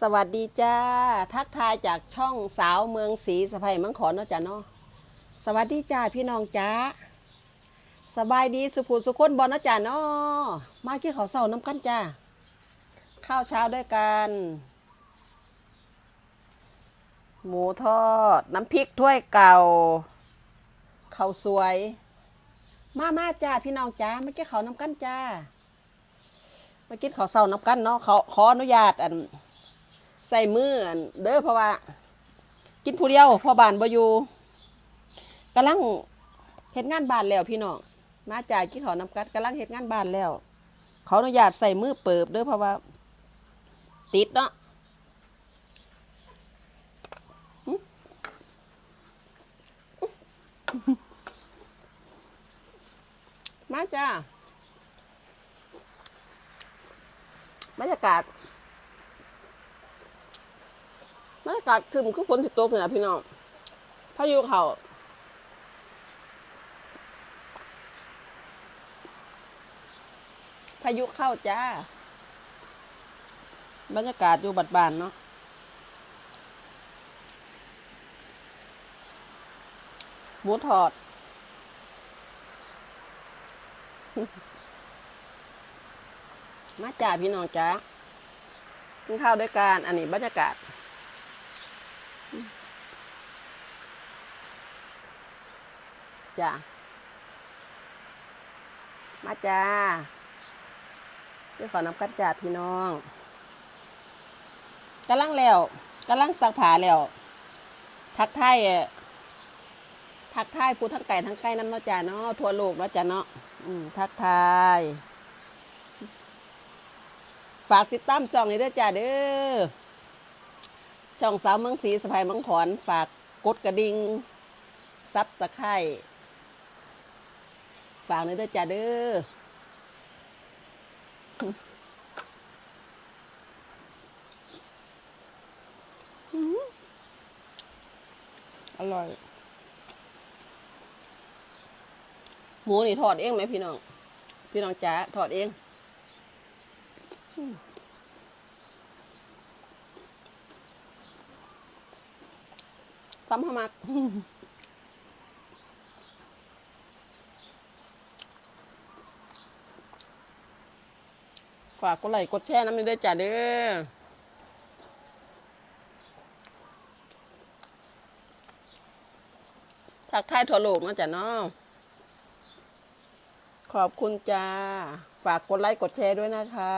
สวัสดีจ้า ทักทายจากช่องสาวเมืองศรีสะพายมืองขอนเนาะจ้ะเนาะสวัสดีจ้าพี่น้องจ้าสบายดีสุภูสุคนบอลนะจ้ะเนาะมาเกี่ยวเขาวเศร้าน้ำกันจ้าข้าวเช้าด้วยกัน หมูทอด น้ำพริกถ้วยเก่าข้าวสวย มามาจ้าพี่น้องจ้ามาเกี่ยวเขาวน้ำกันจ้ามากินข้าวเศร้าน้ำกันเนาะเขาขออนุญาตอัน ใส่มืออันเด้อเพราะว่า กินผู้เดียวพอบานบ่อยู่กำลังเฮ็ดงานบ้านแล้วพี่น้องมาจ่ายกินข้าวน้ำกัดกำลังเฮ็ดงานบ้านแล้วขออนุญาตใส่มือเปิบเด้อเพราะว่า ติดเนาะมาจ้าบรรยากาศ บรรยากาศคือมันคือฝนติดตกเนี่ยพี่น้องพายุเขาพายุเข้าจ้า บรรยากาศอยู่บัดบานเนาะหมูทอด มาจ้าพี่น้องจ้ากินข้าวด้วยกัน อันนี้บรรยากาศ จ้ามาจ้าเดี๋ยขอนำกันจ้าพี่น้องกำลังแล้วกำลังสักผาแล้ว ทักทายทักทายผู้ทั้งไก่ทั้งไก่น้ำเนาะจ้าเนาะทั่วโลกเนาะจ้าเนาะอืมทักทาย ฝากติดตามช่องนี้ด้วยจ้าเด้อช่องสาวเมืองศรีสะพายเมังขอน ฝากกดกระดิ่งซับสไคร ฝากหน่อยเด้อจ้าเด้ออร่อย หมูนี่ทอดเองไหมพี่น้อง พี่น้องจ๋าทอดเองซ้ำขมัก ฝากกดไลค์กดแชร์น้ำนี้ด้วยจ้าเด้อทักทายทั่วโลกนะจ้ะน้องขอบคุณจ้า ฝากกดไลค์กดแชร์ด้วยนะคะ